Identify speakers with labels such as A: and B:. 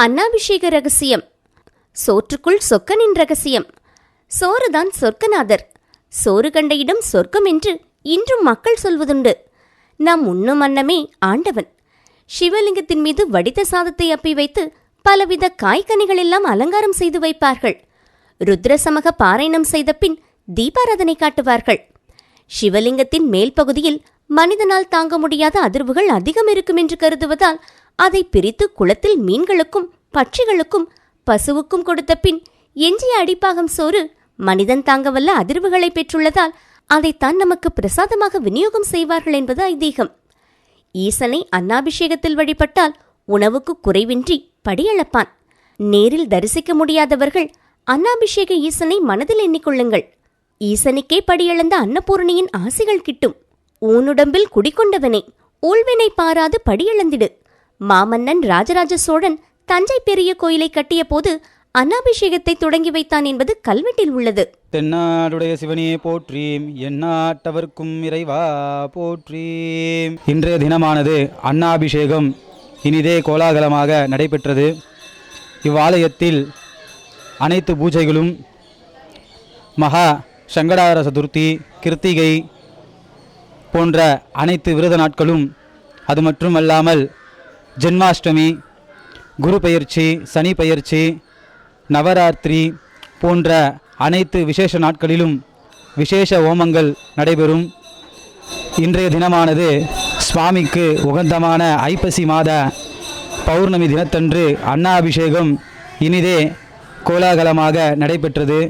A: அன்னாபிஷேக ரகசியம். சோற்றுக்குள் சொக்கனின் ரகசியம். சோறுதான் சொர்க்கநாதர். சோறு கண்ட இடம் சொர்க்கம் என்று இன்றும் மக்கள் சொல்வதுண்டு. நாம் உண்ணும் அன்னமே ஆண்டவன். சிவலிங்கத்தின் மீது வடித்த சாதத்தை அப்பி வைத்து பலவித காய்கனிகள் எல்லாம் அலங்காரம் செய்து வைப்பார்கள். ருத்ரசமக பாராயணம் செய்த பின் தீபாராதனை காட்டுவார்கள். சிவலிங்கத்தின் மேல் பகுதியில் மனிதனால் தாங்க முடியாத அதிர்வுகள் அதிகம் இருக்கும் என்று கருதுவதால் அதை பிரித்து குளத்தில் மீன்களுக்கும் பட்சிகளுக்கும் பசுவுக்கும் கொடுத்த பின் எஞ்சிய அடிப்பாகம் சோறு மனிதன் தாங்கவல்ல அதிர்வுகளை பெற்றுள்ளதால் அதைத்தான் நமக்கு பிரசாதமாக விநியோகம் செய்வார்கள் என்பது ஐதீகம். ஈசனை அன்னாபிஷேகத்தில் வழிபட்டால் உணவுக்கு குறைவின்றி படியளப்பான். நேரில் தரிசிக்க முடியாதவர்கள் அன்னாபிஷேக ஈசனை மனதில் எண்ணிக்கொள்ளுங்கள். ஈசனுக்கே படியளந்த அன்னபூரணியின் ஆசிகள் கிட்டும். ஊனுடம்பில் குடிக்கொண்டவனே ஊழ்வினை பாராது படியளந்திடு. மாமன்னன் ராஜராஜ சோழன் தஞ்சை பெரிய கோயிலை கட்டிய போது அன்னாபிஷேகத்தை தொடங்கி வைத்தான் என்பது கல்வெட்டில் உள்ளது.
B: தென்னாடுடைய சிவனே போற்றீம் எந்நாட்டவர்க்கும் இறைவா போற்றீம். இன்றைய தினமானது அன்னாபிஷேகம் இனிதே கோலாகலமாக நடைபெற்றது. இவ்வாலயத்தில் அனைத்து பூஜைகளும் மகா சங்கடார சதுர்த்தி கிருத்திகை போன்ற அனைத்து விரத நாட்களும் அது மட்டுமல்லாமல் ஜென்மாஷ்டமி குரு பயிற்சி சனி பயிற்சி நவராத்திரி போன்ற அனைத்து விசேஷ நாட்களிலும் விசேஷ ஓமங்கள் நடைபெறும். இன்றைய தினமானது சுவாமிக்கு உகந்தமான ஐப்பசி மாத பௌர்ணமி தினத்தன்று அன்னாபிஷேகம் இனிதே கோலாகலமாக நடைபெற்றது.